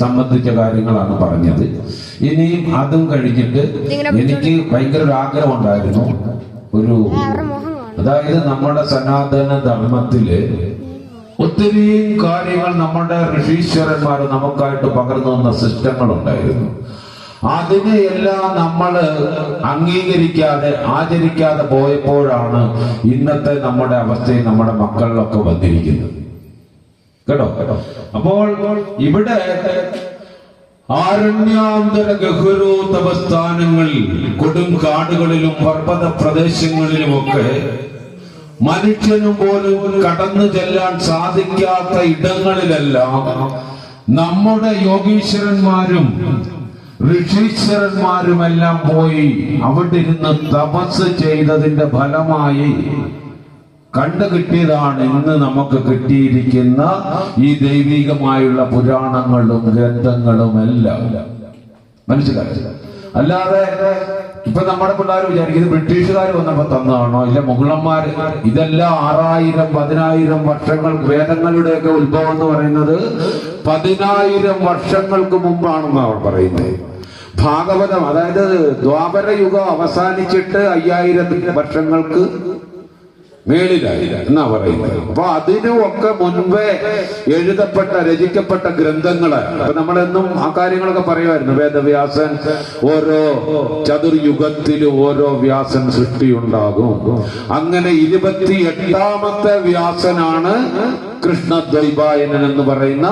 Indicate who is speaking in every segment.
Speaker 1: സംബന്ധിച്ച കാര്യങ്ങളാണ് പറഞ്ഞത്. ഇനിയും അതും കഴിഞ്ഞിട്ട് എനിക്ക് ഭയങ്കര ഒരു ആഗ്രഹം ഉണ്ടായിരുന്നു ഒരു അതായത് നമ്മുടെ സനാതന ധർമ്മത്തിൽ ഒത്തിരി കാര്യങ്ങൾ നമ്മുടെ ഋഷീശ്വരന്മാർ നമുക്കായിട്ട് പകർന്നു തന്ന സിസ്റ്റങ്ങൾ ഉണ്ടായിരുന്നു അതിനെ എല്ലാം നമ്മൾ അംഗീകരിക്കാതെ ആചരിക്കാതെ പോയപ്പോഴാണ് ഇന്നത്തെ നമ്മുടെ അവസ്ഥയിൽ നമ്മുടെ മക്കളിലൊക്കെ വന്നിരിക്കുന്നത്. കേട്ടോ? അപ്പോൾ ഇവിടെ ആരണ്യാന്തര ഗഹുരോ തപസ്ഥാനങ്ങളിൽ കൊടും കാടുകളിലും പർവത പ്രദേശങ്ങളിലുമൊക്കെ മനുഷ്യനും പോലും കടന്നു ചെല്ലാൻ സാധിക്കാത്ത ഇടങ്ങളിലെല്ലാം നമ്മുടെ യോഗീശ്വരന്മാരും ഋഷീശ്വരന്മാരുമെല്ലാം പോയി അവിടെ ഇരുന്ന് തപസ് ചെയ്തതിന്റെ ഫലമായി കണ്ടു കിട്ടിയതാണ് ഇന്ന് നമുക്ക് കിട്ടിയിരിക്കുന്ന ഈ ദൈവികമായുള്ള പുരാണങ്ങളും ഗ്രന്ഥങ്ങളും എല്ലാം. മനസ്സിലായി? അല്ലാതെ ഇപ്പൊ നമ്മുടെ പിള്ളേർ വിചാരിക്കും ഇത് ബ്രിട്ടീഷുകാർ വന്നപ്പോ തന്നതാണോ? ഇല്ല മുഗളന്മാർ ഇതെല്ലാം ആറായിരം പതിനായിരം വർഷങ്ങൾ വേദങ്ങളുടെയൊക്കെ ഉത്ഭവം എന്ന് പറയുന്നത് പതിനായിരം വർഷങ്ങൾക്ക് മുമ്പാണെന്ന് അവർ പറയുന്നത്. ഭാഗവതം അതായത് ദ്വാപര യുഗം അവസാനിച്ചിട്ട് അയ്യായിരം വർഷങ്ങൾക്ക് മേളിലായി എന്നാ പറയുന്നത്. അപ്പൊ അതിനും ഒക്കെ മുൻപേ എഴുതപ്പെട്ട രചിക്കപ്പെട്ട ഗ്രന്ഥങ്ങൾ അപ്പൊ നമ്മളെന്നും ആ കാര്യങ്ങളൊക്കെ പറയുമായിരുന്നു. വേദവ്യാസൻ ഓരോ ചതുർയുഗത്തിലും ഓരോ വ്യാസൻ സൃഷ്ടി ഉണ്ടാകും അങ്ങനെ ഇരുപത്തി എട്ടാമത്തെ വ്യാസനാണ് കൃഷ്ണദ്വൈപായനൻ എന്ന് പറയുന്ന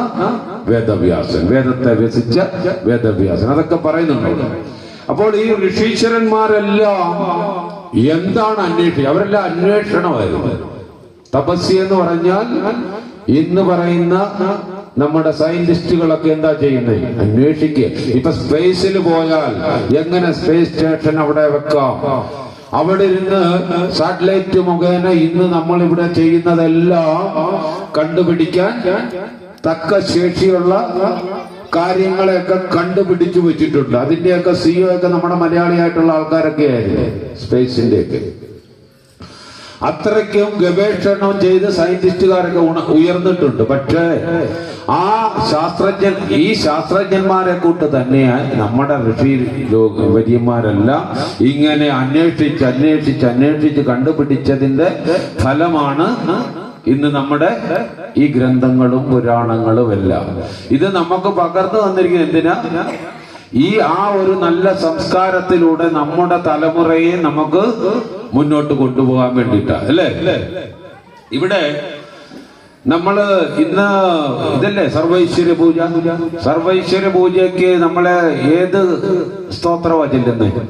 Speaker 1: വേദവ്യാസൻ. വേദത്തെ വ്യസിച്ച വേദവ്യാസൻ. അതൊക്കെ പറയുന്നുണ്ട് അപ്പോൾ ഈ ഋഷീശ്വരന്മാരെല്ലാം എന്താണ് അന്വേഷിക്കുക അവരെല്ലാം അന്വേഷണമായിരുന്നു. തപസ്യ എന്ന് പറഞ്ഞാൽ ഇന്ന് പറയുന്ന നമ്മുടെ സയന്റിസ്റ്റുകളൊക്കെ എന്താ ചെയ്യുന്നത്? അന്വേഷിക്കുക. ഇപ്പൊ സ്പേസിൽ പോയാൽ എങ്ങനെ സ്പേസ് സ്റ്റേഷൻ അവിടെ വെക്കാം? അവിടെ ഇരുന്ന് സാറ്റലൈറ്റ് മുഖേന ഇന്ന് നമ്മൾ ഇവിടെ ചെയ്യുന്നതെല്ലാം കണ്ടുപിടിക്കാൻ തക്ക ശേഷിയുള്ള കാര്യങ്ങളെയൊക്കെ കണ്ടുപിടിച്ചു വെച്ചിട്ടുണ്ട്. അതിന്റെയൊക്കെ സിഇഒ ഒക്കെ നമ്മുടെ മലയാളിയായിട്ടുള്ള ആൾക്കാരൊക്കെ ആയിരുന്നു സ്പേസിന്റെ ഒക്കെ അത്രയ്ക്കും ഗവേഷണം ചെയ്ത് സയന്റിസ്റ്റുകാരൊക്കെ ഉയർന്നിട്ടുണ്ട്. പക്ഷേ ആ ശാസ്ത്രജ്ഞൻ ഈ ശാസ്ത്രജ്ഞന്മാരെ കൂട്ട് തന്നെയാണ് നമ്മുടെ ഋഷി വര്യന്മാരെല്ലാം ഇങ്ങനെ അന്വേഷിച്ച് അന്വേഷിച്ച് അന്വേഷിച്ച് കണ്ടുപിടിച്ചതിന്റെ ഫലമാണ് ഇന്ന് നമ്മുടെ ഈ ഗ്രന്ഥങ്ങളും പുരാണങ്ങളും എല്ലാം. ഇത് നമുക്ക് പകർന്നു തന്നിരിക്കുന്നത് എന്തിനാ? ഈ ആ ഒരു നല്ല സംസ്കാരത്തിലൂടെ നമ്മുടെ തലമുറയെ നമുക്ക് മുന്നോട്ട് കൊണ്ടുപോകാൻ വേണ്ടിയിട്ടാ അല്ലേ? ഇവിടെ നമ്മൾ ഇന്ന് ഇതല്ലേ സർവൈശ്വര്യ പൂജ? സർവൈശ്വര്യ പൂജയ്ക്ക് നമ്മളെ ഏത് സ്തോത്രവാ ചെല്ലുന്നത്?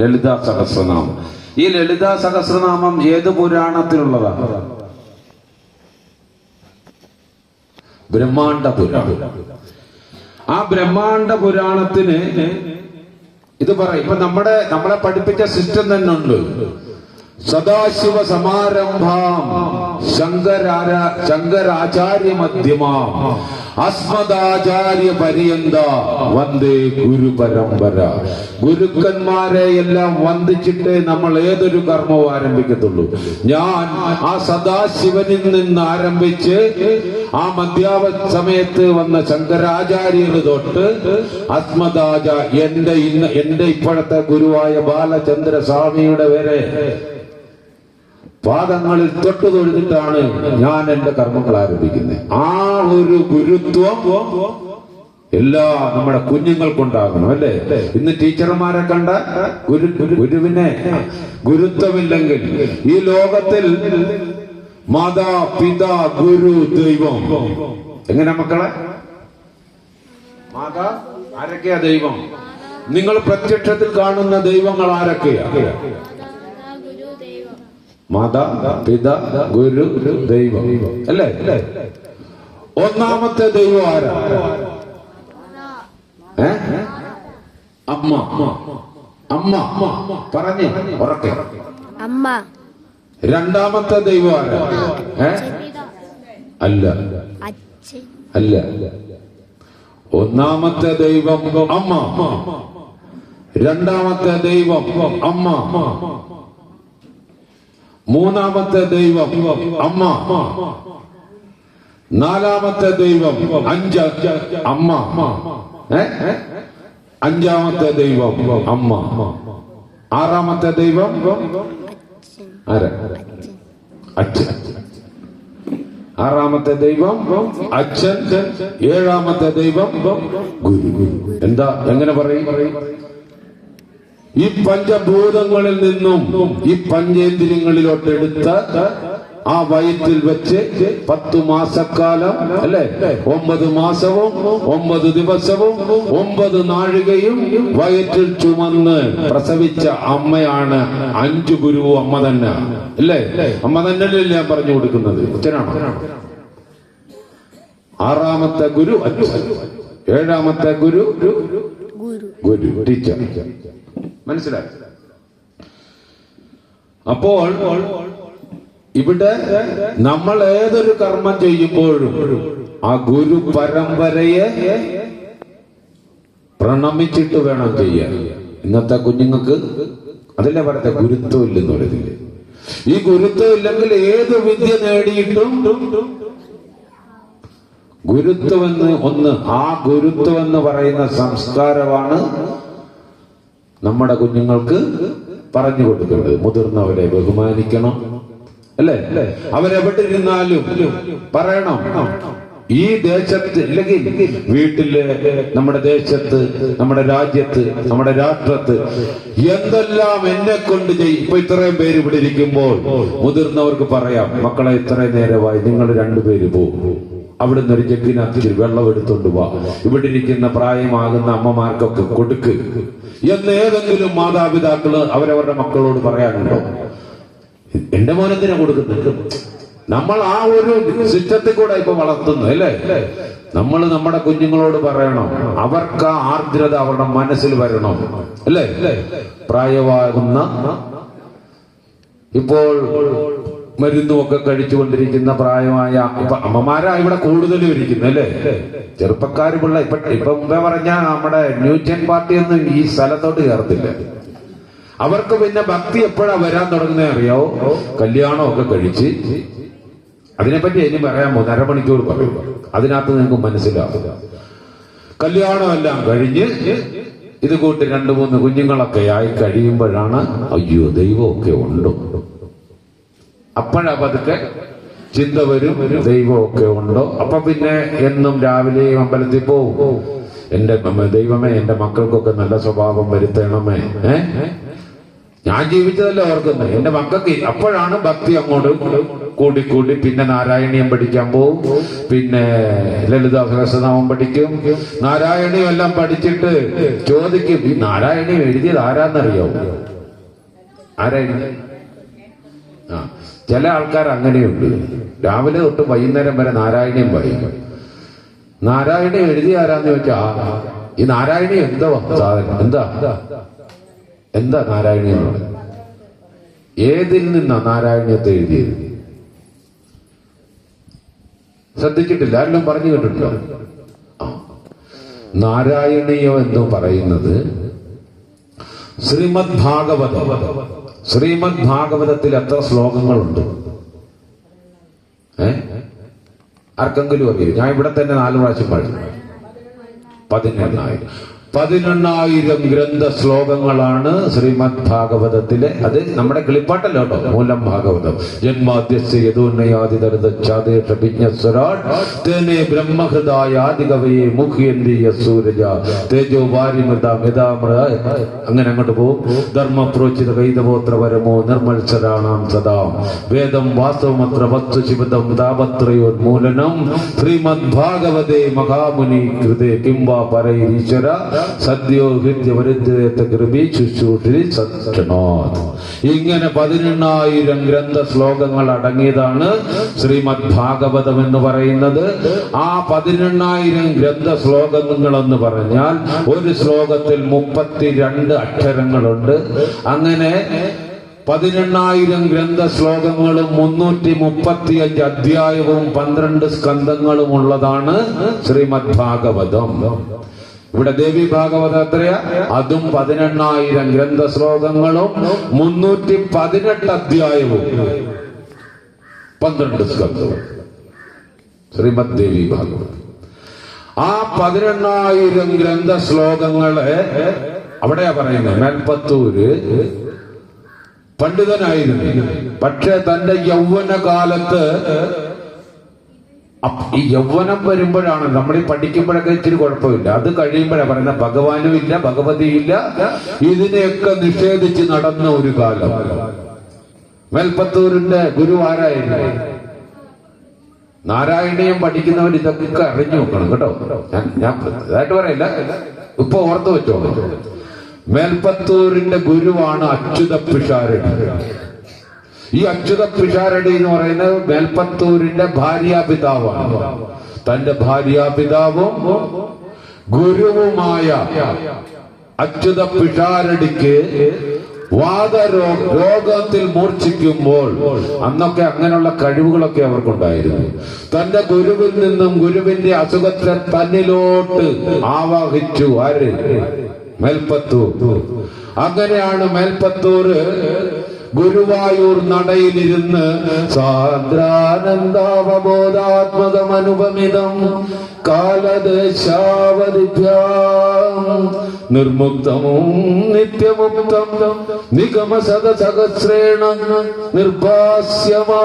Speaker 1: ലളിതാ സഹസ്രനാമം. ഈ ലളിത സഹസ്രനാമം ഏത് പുരാണത്തിലുള്ളതാണ്? ബ്രഹ്മാണ്ട പുരാണം. ആ ബ്രഹ്മാണ്ട പുരാണത്തിന് ഇത് പറയും. ഇപ്പൊ നമ്മുടെ നമ്മളെ പഠിപ്പിച്ച സിസ്റ്റം തന്നെ ഉണ്ട്. സദാശിവ സമാരംഭാം ശങ്കരാചാര്യ മധ്യമാം. അസ്മദാചാര്യ പര്യന്ത വന്ദേ ഗുരു പരമ്പര ഗുരുക്കന്മാരെ എല്ലാം വന്ദിച്ചിട്ട് നമ്മൾ ഏതൊരു കർമ്മവും ആരംഭിക്കത്തുള്ളൂ. ഞാൻ ആ സദാശിവനിൽ നിന്ന് ആരംഭിച്ച് ആ മധ്യാവ സമയത്ത് വന്ന ശങ്കരാചാര്യ തൊട്ട് അസ്മദാച എന്റെ ഇന്ന് എന്റെ ഇപ്പോഴത്തെ ഗുരുവായ ബാലചന്ദ്ര സ്വാമിയുടെ വരെ പാദങ്ങളിൽ തൊട്ട് തൊഴുതിട്ടാണ് ഞാൻ എന്റെ കർമ്മങ്ങൾ ആരംഭിക്കുന്നത്. ആ ഒരു ഗുരുത്വം എല്ലാ നമ്മുടെ കുഞ്ഞുങ്ങൾക്കുണ്ടാകണം അല്ലേ? ഇന്ന് ടീച്ചർമാരെ കണ്ട ഗുരു ഗുരുവിനെ ഗുരുത്വമില്ലെങ്കിൽ ഈ ലോകത്തിൽ മാതാ പിതാ ഗുരു ദൈവം. എങ്ങനെ മക്കളെ? മാതാ ആരൊക്കെയാ ദൈവം? നിങ്ങൾ പ്രത്യക്ഷത്തിൽ കാണുന്ന ദൈവങ്ങൾ ആരൊക്കെയാ? മാതാ പിത ഗുരു ദൈവം. അല്ലേ? അല്ലേ ഒന്നാമത്തെ ദൈവം ആരാ? ഏ? അമ്മ. അമ്മ. പറഞ്ഞേ ഉറക്കെ.
Speaker 2: അമ്മ.
Speaker 1: രണ്ടാമത്തെ ദൈവം ആരാ? ഏ? അല്ല. അല്ല. ഒന്നാമത്തെ ദൈവം അമ്മ. രണ്ടാമത്തെ ദൈവം അമ്മ. മൂന്നാമത്തെ ദൈവം അമ്മ. നാലാമത്തെ ദൈവം അഞ്ച അമ്മ. അഞ്ചാമത്തെ ദൈവം അമ്മ. ആറാമത്തെ ദൈവം ആരാ? അച്ഛൻ. ആറാമത്തെ ദൈവം അച്ഛൻ. ഏഴാമത്തെ ദൈവം ഗുരു. എന്താ? എങ്ങനെ പറയും? ഈ പഞ്ചഭൂതങ്ങളിൽ നിന്നും ഈ പഞ്ചേന്ദ്രിയങ്ങളിലോട്ട് എടുത്ത ആ വയറ്റിൽ വെച്ച് പത്തു മാസക്കാലം അല്ലെ? ഒമ്പത് മാസവും ഒമ്പത് ദിവസവും ഒമ്പത് നാഴികയും വയറ്റിൽ ചുമന്ന് പ്രസവിച്ച അമ്മയാണ് അഞ്ചു ഗുരു അമ്മ തന്നെ. അല്ലേ? അമ്മ തന്നെയല്ലേ ഞാൻ പറഞ്ഞു കൊടുക്കുന്നത്? അച്ഛനാണ് ആറാമത്തെ ഗുരു അച്ഛൻ. ഏഴാമത്തെ ഗുരു?
Speaker 2: ഗുരു.
Speaker 1: ഗുരു ടീച്ചർ. മനസ്സിലായി? അപ്പോൾ ഇവിടെ നമ്മൾ ഏതൊരു കർമ്മം ചെയ്യുമ്പോഴും ആ ഗുരു പരമ്പരയെ പ്രണമിച്ചിട്ട് വേണം ചെയ്യാൻ. ഇന്നത്തെ കുഞ്ഞുങ്ങൾക്ക് അതല്ലേ പറയത്തെ? ഗുരുത്വം ഇല്ലെന്ന് പറയുന്നില്ല? ഈ ഗുരുത്വം ഇല്ലെങ്കിൽ ഏത് വിദ്യ നേടിയിട്ടും ഗുരുത്വം എന്ന് ഒന്ന് ആ ഗുരുത്വം എന്ന് പറയുന്ന സംസ്കാരമാണ് നമ്മുടെ കുഞ്ഞുങ്ങൾക്ക് പറഞ്ഞു കൊടുക്കേണ്ടത് മുതിർന്നവരെ ബഹുമാനിക്കണം. അല്ലേ? അവരെവിടെ ഇരുന്നാലും പറയണം. ഈ ദേശത്ത് ഇല്ലെങ്കിൽ വീട്ടിൽ നമ്മുടെ ദേശത്ത് നമ്മുടെ രാജ്യത്ത് നമ്മുടെ രാഷ്ട്രത്ത് എന്തെല്ലാം എന്നെ കൊണ്ട് ചെയ്യും ഇപ്പൊ ഇത്രയും പേര് ഇവിടെ ഇരിക്കുമ്പോൾ മുതിർന്നവർക്ക് പറയാം മക്കളെ ഇത്രയും നേരമായി നിങ്ങൾ രണ്ടുപേര് പോകും അവിടുന്ന് ഒരു ജഗ്ഗിനകത്ത് വെള്ളം എടുത്തോണ്ട് വാ. ഇവിടെ ഇരിക്കുന്ന പ്രായമാകുന്ന അമ്മമാർക്കൊക്കെ കൊടുക്ക്. എന്ന് ഏതെങ്കിലും മാതാപിതാക്കൾ അവരവരുടെ മക്കളോട് പറയാനുണ്ടോ എന്റെ മോനത്തിനെ കൊടുക്കുന്നുണ്ട് നമ്മൾ ആ ഒരു സിസ്റ്റത്തിൽ കൂടെ ഇപ്പൊ വളർത്തുന്നു അല്ലേ? നമ്മൾ നമ്മുടെ കുഞ്ഞുങ്ങളോട് പറയണം അവർക്ക് ആ ആർദ്രത അവരുടെ മനസ്സിൽ വരണം അല്ലേ? പ്രായമാകുന്ന ഇപ്പോൾ മരുന്നുമൊക്കെ കഴിച്ചുകൊണ്ടിരിക്കുന്ന പ്രായമായ ഇപ്പൊ അമ്മമാരാ ഇവിടെ കൂടുതലും ഇരിക്കുന്നത് അല്ലേ? ചെറുപ്പക്കാർ പിള്ള ഇപ്പൊ ഇപ്പൊ മുമ്പേ പറഞ്ഞ നമ്മുടെ ന്യൂജൻ പാർട്ടിയൊന്നും ഈ സ്ഥലത്തോട്ട് ചേർത്തില്ല അവർക്ക് പിന്നെ ഭക്തി എപ്പോഴാ വരാൻ തുടങ്ങുന്നത് അറിയാവോ കല്യാണമൊക്കെ കഴിച്ച് അതിനെപ്പറ്റി ഇനി പറയാമോ അരമണിക്കൂർ പറയും. അതിനകത്ത് നിങ്ങൾക്ക് മനസ്സിലാവും. കല്യാണമെല്ലാം കഴിഞ്ഞ് ഇത് കൂട്ടി രണ്ടു മൂന്ന് കുഞ്ഞുങ്ങളൊക്കെ ആയി കഴിയുമ്പോഴാണ് അയ്യോ ദൈവമൊക്കെ ഉണ്ടോ? അപ്പോഴാ പതുക്കെ? ചിന്ത വരും ദൈവമൊക്കെ ഉണ്ടോ? അപ്പൊ പിന്നെ എന്നും രാവിലെ അമ്പലത്തിൽ പോവും. എന്റെ ദൈവമേ എന്റെ മക്കൾക്കൊക്കെ നല്ല സ്വഭാവം വരുത്തണമേ. ഏ? ഞാൻ ജീവിച്ചതല്ല ഓർക്കുന്നത് എന്റെ മക്കൾക്ക് അപ്പോഴാണ് ഭക്തി അങ്ങോട്ട് കൂടി കൂടി പിന്നെ നാരായണീയം പഠിക്കാൻ പോവും. പിന്നെ ലളിതാ സഹസ്രനാമം പഠിക്കും. നാരായണീയം എല്ലാം പഠിച്ചിട്ട് ചോദിക്കും ഈ നാരായണീയം എഴുതിയത് ആരാന്നറിയോ? ആരായിരുന്നു ആ. ചില ആൾക്കാർ അങ്ങനെയുണ്ട്. രാവിലെ തൊട്ട് വൈകുന്നേരം വരെ നാരായണയും വായിക്കും. നാരായണി എഴുതി ആരാന്ന് ചോദിച്ചാ ഈ നാരായണി എന്താ സാധനം? എന്താ? എന്താ നാരായണി എന്ന് പറയുന്നത് ഏതിൽ നിന്നാ നാരായണീയത്തെ എഴുതിയത്? ശ്രദ്ധിച്ചിട്ടില്ല? ആരെല്ലാം പറഞ്ഞു കേട്ടിട്ടുണ്ടോ. നാരായണീയം എന്ന് പറയുന്നത് ശ്രീമദ് ഭാഗവതം ശ്രീമദ് ഭാഗവതത്തിൽ എത്ര ശ്ലോകങ്ങളുണ്ട്? ഏ? ആർക്കെങ്കിലും അറിയോ? ഞാൻ ഇവിടെ തന്നെ നാല് പ്രാവശ്യം പാടി പതിനെണ്ണായിരം പതിനെണ്ണായിരം ഗ്രന്ഥ ശ്ലോകങ്ങളാണ് ശ്രീമദ് ഭാഗവതത്തിലെ അത് നമ്മുടെ കിളിപ്പാട്ടല്ലോ കേട്ടോ? മൂലം ഭാഗവതം. ജന്മാദ്യസ്യ യദുന്നയാതിദർദ്ദേശാദേശഭിജ്ഞസ്വരാട് തേനെ ബ്രഹ്മഹൃദായാദികവയെ മുഖ്യന്തിയ സൂരജ തേജോ വാരിമൃത മിതാമൃത അങ്ങനെ അങ്ങോട്ട് പോകും. ധർമ്മപ്രോചിത കൈതപോത്ര പരമോ നിർമ്മത്സരാണാം സദാ. വേദം വാസ്തവമത്ര വസ്തു ശിവതം താപത്രയോന്മൂലനം. ശ്രീമദ് ഭാഗവതേ മഹാമുനി കൃതേ കിംവാ പരൈരീശ്വര. സദ്യോ പരിചയത്തെ കൃപി ശുശ്രൂഷി സത്യനാഥ് ഇങ്ങനെ പതിനെണ്ണായിരം ഗ്രന്ഥ ശ്ലോകങ്ങൾ അടങ്ങിയതാണ് ശ്രീമദ് ഭാഗവതം എന്ന് പറയുന്നത്. ആ പതിനെണ്ണായിരം ഗ്രന്ഥ ശ്ലോകങ്ങൾ എന്ന് പറഞ്ഞാൽ ഒരു ശ്ലോകത്തിൽ മുപ്പത്തിരണ്ട് അക്ഷരങ്ങളുണ്ട്. അങ്ങനെ പതിനെണ്ണായിരം ഗ്രന്ഥ ശ്ലോകങ്ങളും മുന്നൂറ്റി മുപ്പത്തിയഞ്ച് അധ്യായവും പന്ത്രണ്ട് സ്കന്ധങ്ങളും ഉള്ളതാണ് ശ്രീമദ് ഭാഗവതം ഇവിടെ ദേവി ഭാഗവത എത്രയാ? അതും പതിനെണ്ണായിരം ഗ്രന്ഥ ശ്ലോകങ്ങളും മുന്നൂറ്റി പതിനെട്ട് അധ്യായവും. പന്ത്രണ്ട് സ്കന്ധവും. ശ്രീമദ് ദേവി ഭാഗവതം. ആ പതിനെണ്ണായിരം ഗ്രന്ഥ ശ്ലോകങ്ങൾ അവിടെയാ പറയുന്നത് മേൽപ്പത്തൂര് പണ്ഡിതനായിരുന്നു. പക്ഷെ തന്റെ യൗവന കാലത്ത് ഈ യൗവനം വരുമ്പോഴാണ് നമ്മൾ ഈ പഠിക്കുമ്പോഴൊക്കെ ഇച്ചിരി കുഴപ്പമില്ല. അത് കഴിയുമ്പോഴാണ് പറയുന്നത് ഭഗവാനും ഇല്ല ഭഗവതിയില്ല ഇതിനെയൊക്കെ നിഷേധിച്ച് നടന്ന ഒരു കാലം. മേൽപ്പത്തൂരിന്റെ ഗുരു ആരായിരുന്നു? നാരായണീയം പഠിക്കുന്നവർ ഇതൊക്കെ അറിഞ്ഞു നോക്കണം കേട്ടോ. ഞാൻ ഞാൻ ഇതായിട്ട് പറയില്ല. ഇപ്പൊ ഓർത്തു വെച്ചോളൂ. മേൽപ്പത്തൂരിന്റെ ഗുരുവാണ് അച്യുത പിഷാരടി ഈ അച്യുത പിഷാരടി എന്ന് പറയുന്നത് മേൽപ്പത്തൂരിന്റെ ഭാര്യാപിതാവാണ്. തന്റെ ഭാര്യാപിതാവും ഗുരുവുമായ അച്യുത പിഷാരടിക്ക് രോഗത്തിൽ മൂർച്ഛിക്കുമ്പോൾ അന്നൊക്കെ അങ്ങനെയുള്ള കഴിവുകളൊക്കെ അവർക്കുണ്ടായിരുന്നു. തന്റെ ഗുരുവിൽ നിന്നും ഗുരുവിന്റെ അസുഖത്തെ തന്നിലോട്ട് ആവാഹിച്ചു. ആര്? മേൽപ്പത്തൂർ അങ്ങനെയാണ് മേൽപ്പത്തൂർ ഗുരുവായൂർ നടയിലിരുന്ന് സാന്ദ്രാനന്ദാവബോധാത്മകമനുപമിതം കാലദേശാവതിഭ്യാം നിർമുക്തമും നിത്യമുക്തം നിഗമ സഹസ്രേണ നിർഭാസ്യമാ